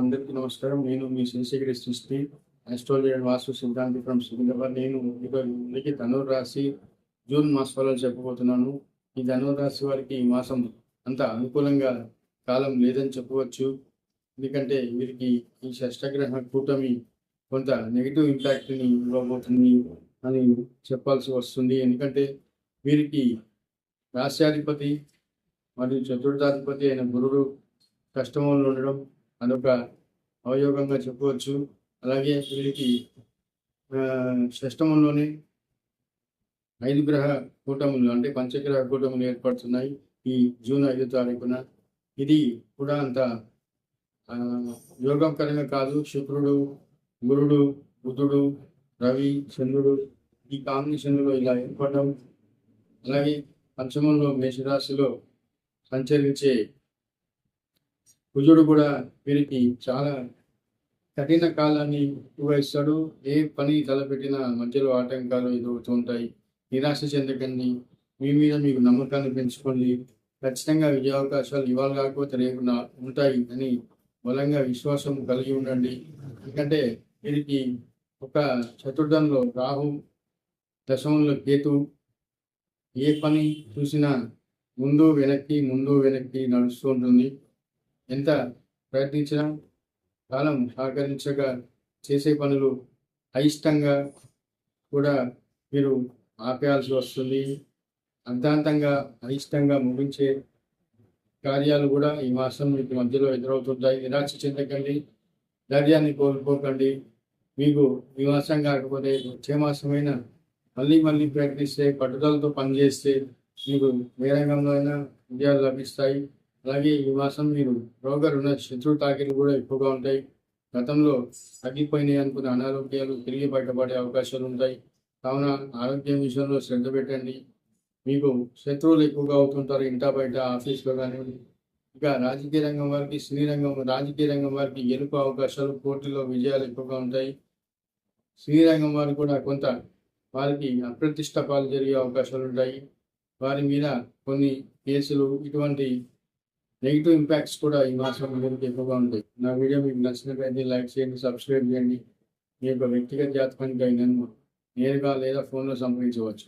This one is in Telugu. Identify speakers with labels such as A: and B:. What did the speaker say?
A: అందరికీ నమస్కారం. నేను మీ శేషగిరి సృష్టి అస్ట్రాలజీ అండ్ వాస్తు సిద్ధాంతి ఫ్రమ్ సికింద్రాబాద్. నేను మీకు ధనుర్ రాశి జూన్ మాస ఫలాలు చెప్పబోతున్నాను. ఈ ధనుర్ రాశి వారికి ఈ మాసం అంత అనుకూలంగా కాలం లేదని చెప్పవచ్చు. ఎందుకంటే వీరికి ఈ షష్టగ్రహ కూటమి కొంత నెగిటివ్ ఇంపాక్ట్ని ఇవ్వబోతుంది అని చెప్పాల్సి వస్తుంది. ఎందుకంటే వీరికి రాశ్యాధిపతి మరియు చతుర్థాధిపతి అయిన గురుడు కష్టమంలో ఉండడం అదొక అవయోగంగా చెప్పవచ్చు. అలాగే వీరికి షష్టమంలోనే ఐదు గ్రహ కూటములు అంటే పంచగ్రహ కూటములు ఏర్పడుతున్నాయి ఈ జూన్ ఐదో తారీఖున. ఇది కూడా అంత ఆ, యోగకరంగా కాదు. శుక్రుడు గురుడు బుధుడు రవి చంద్రుడు ఈ కాంబినేషన్లో ఇలా ఏర్పడడం. అలాగే పంచమంలో మేషరాశిలో సంచరించే కుజుడు కూడా వీరికి చాలా కఠిన కాలాన్ని వహిస్తాడు ఏ పని తలపెట్టినా మధ్యలో ఆటంకాలు ఎదుగుతూ ఉంటాయి. నిరాశ చెందకండి. మీ మీద మీకు నమ్మకాన్ని పెంచుకోండి. ఖచ్చితంగా విజయావకాశాలు ఇవాళ కాకపోతే రేపు ఉంటాయి అని బలంగా విశ్వాసం కలిగి ఉండండి. ఎందుకంటే వీరికి ఒక చతుర్థంలో రాహు దశమంలో కేతు. ఏ పని చూసినా ముందు వెనక్కి ముందు వెనక్కి నడుస్తూ ఉంటుంది. ఎంత ప్రయత్నించినా కాలం సహకరించగా చేసే పనులు అయిష్టంగా కూడా మీరు ఆపేయాల్సి వస్తుంది. అర్ధాంతంగా అయిష్టంగా ముగించే కార్యాలు కూడా ఈ మాసం మీకు మధ్యలో ఎదురవుతుంటాయి. నిరాశ చెందకండి. ధైర్యాన్ని కోల్పోకండి. మీకు ఈ మాసం కాకపోతే వచ్చే మాసమైన మళ్ళీ మళ్ళీ ప్రయత్నిస్తే పట్టుదలతో పనిచేస్తే మీకు ఏ రంగంలో అయినా విజయాలు లభిస్తాయి. అలాగే ఈ మాసం మీరు రోగ రుణ శత్రు తాకిలు కూడా ఎక్కువగా ఉంటాయి. గతంలో తగ్గిపోయినాయి అనుకున్న అనారోగ్యాలు తిరిగి బయటపడే అవకాశాలు ఉంటాయి. కావున ఆరోగ్యం విషయంలో శ్రద్ధ పెట్టండి. మీకు శత్రువులు ఎక్కువగా అవుతుంటారు ఇంటా బయట ఆఫీస్లో కానివ్వండి. ఇక రాజకీయ రంగం వారికి సినీ రంగం రాజకీయ రంగం వారికి గెలుపు అవకాశాలు పోటీలో విజయాలు ఎక్కువగా ఉంటాయి. సినీ రంగం వారికి కూడా కొంత వారికి అప్రతిష్ట పాలు జరిగే అవకాశాలు ఉంటాయి. వారి మీద కొన్ని కేసులు ఇటువంటి నెగిటివ్ ఇంపాక్ట్స్ కూడా ఈ మాసం అందరికీ ఎక్కువగా ఉంటాయి. నా వీడియో మీకు నచ్చినట్లయితే లైక్ చేయండి సబ్స్క్రైబ్ చేయండి. మీ యొక్క వ్యక్తిగత జాతకానికి నన్ను నేరుగా లేదా ఫోన్లో సంప్రదించవచ్చు.